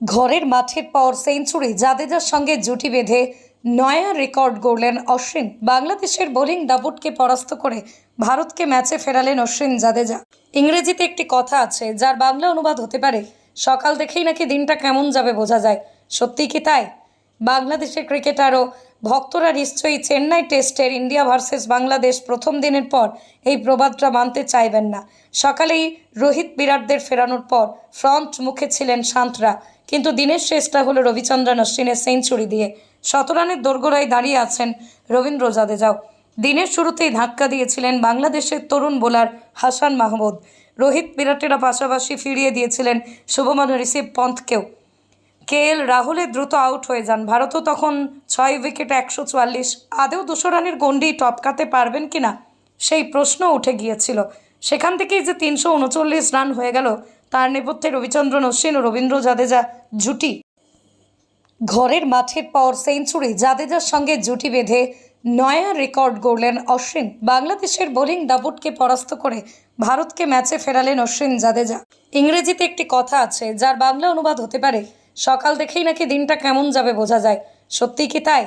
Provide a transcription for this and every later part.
ঘরের মাঠের পর সেঞ্চুরি, জাদেজার সঙ্গে জুটি বেঁধে নয়া রেকর্ড গড়লেন অশ্বিন। বাংলাদেশের বোলিং ডাবুটকে পরাস্ত করে ভারতকে ম্যাচে ফেরালেন অশ্বিন জাদেজা। ইংরেজিতে একটি কথা আছে, যার বাংলা অনুবাদ হতে পারে। সকাল দেখেই নাকি দিনটা কেমন যাবে বোঝা যায়। সত্যি কি তাই? বাংলাদেশের ক্রিকেটার ও ভক্তরা নিশ্চয়ই চেন্নাই টেস্টের ইন্ডিয়া ভার্সেস বাংলাদেশ প্রথম দিনের পর এই প্রবাদটা মানতে চাইবেন না। সকালেই রোহিত বিরাটদের ফেরানোর পর ফ্রন্ট মুখে ছিলেন শান্তরা, কিন্তু দিনের শেষটা হলো রবিচন্দ্রন অশ্বিনের সেঞ্চুরি দিয়ে। শতরানের দোরগোড়ায় দাঁড়িয়ে আছেন রবীন্দ্র জাদেজাও। দিনের শুরুতেই ধাক্কা দিয়েছিলেন বাংলাদেশের তরুণ বোলার হাসান মাহমুদ। রোহিত বিরাটেরা পাশাপাশি ফিরিয়ে দিয়েছিলেন শুভমান ঋষিভ পন্থকেও। কে এল রাহুলে দ্রুত আউট হয়ে যান। ভারতও তখন ছয় উইকেটে একশো চুয়াল্লিশ। আদেও দুশো রানের গণ্ডি টপকাতে পারবেন কি না, সেই প্রশ্ন উঠে গিয়েছিল। সেখান থেকেই যে তিনশো উনচল্লিশ রান হয়ে গেল, তার নেপথ্যে রবিচন্দ্রন অশ্বিন ও রবীন্দ্র জাদেজা জুটি। ঘরের মাঠের পর সেঞ্চুরি, জাদেজার সঙ্গে জুটি বেঁধে নয়া রেকর্ড গড়লেন অশ্বিন। বাংলাদেশের বোলিং দাপুটকে পরাস্ত করে ভারতকে ম্যাচে ফেরালেন অশ্বিন জাদেজা। ইংরেজিতে একটি কথা আছে, যার বাংলা অনুবাদ হতে পারে সকাল দেখেই নাকি দিনটা কেমন যাবে বোঝা যায়। সত্যি কি তাই?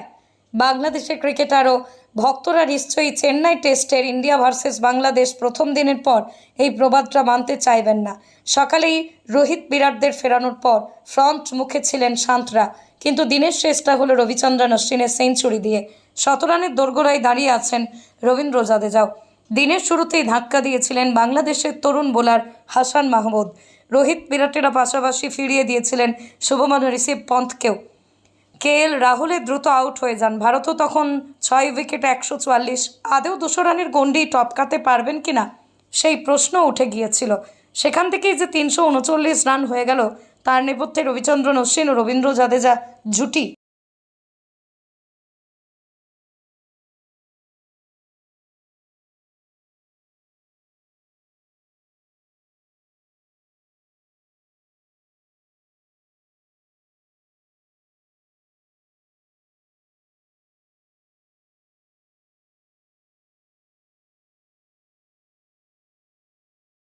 বাংলাদেশের ক্রিকেটার ও ভক্তরা নিশ্চয়ই চেন্নাই টেস্টের ইন্ডিয়া ভার্সেস বাংলাদেশ প্রথম দিনের পর এই প্রবাদটা মানতে চাইবেন না। সকালেই রোহিত বিরাটদের ফেরানোর পর ফ্রন্ট মুখে ছিলেন শান্তরা। কিন্তু দিনের শেষটা হলো রবিচন্দ্রন অশ্বিনের সেঞ্চুরি দিয়ে। শতরানের দোরগোড়ায় দাঁড়িয়ে আছেন রবীন্দ্র জাদেজাও। দিনের শুরুতেই ধাক্কা দিয়েছিলেন বাংলাদেশের তরুণ বোলার হাসান মাহমুদ। রোহিত বিরাটেরা পাশাপাশি ফিরিয়ে দিয়েছিলেন শুভমান ঋষভ পন্থকেও। কে এল রাহুলে দ্রুত আউট হয়ে যান। ভারতও তখন ছয় উইকেটে একশো চুয়াল্লিশ। আদেও দুশো রানের গণ্ডি টপকাতে পারবেন কিনা সেই প্রশ্ন উঠে গিয়েছিল। সেখান থেকেই যে তিনশো উনচল্লিশ রান হয়ে গেল, তার নেপথ্যে রবিচন্দ্রন অশ্বিন ও রবীন্দ্র জাদেজা জুটি।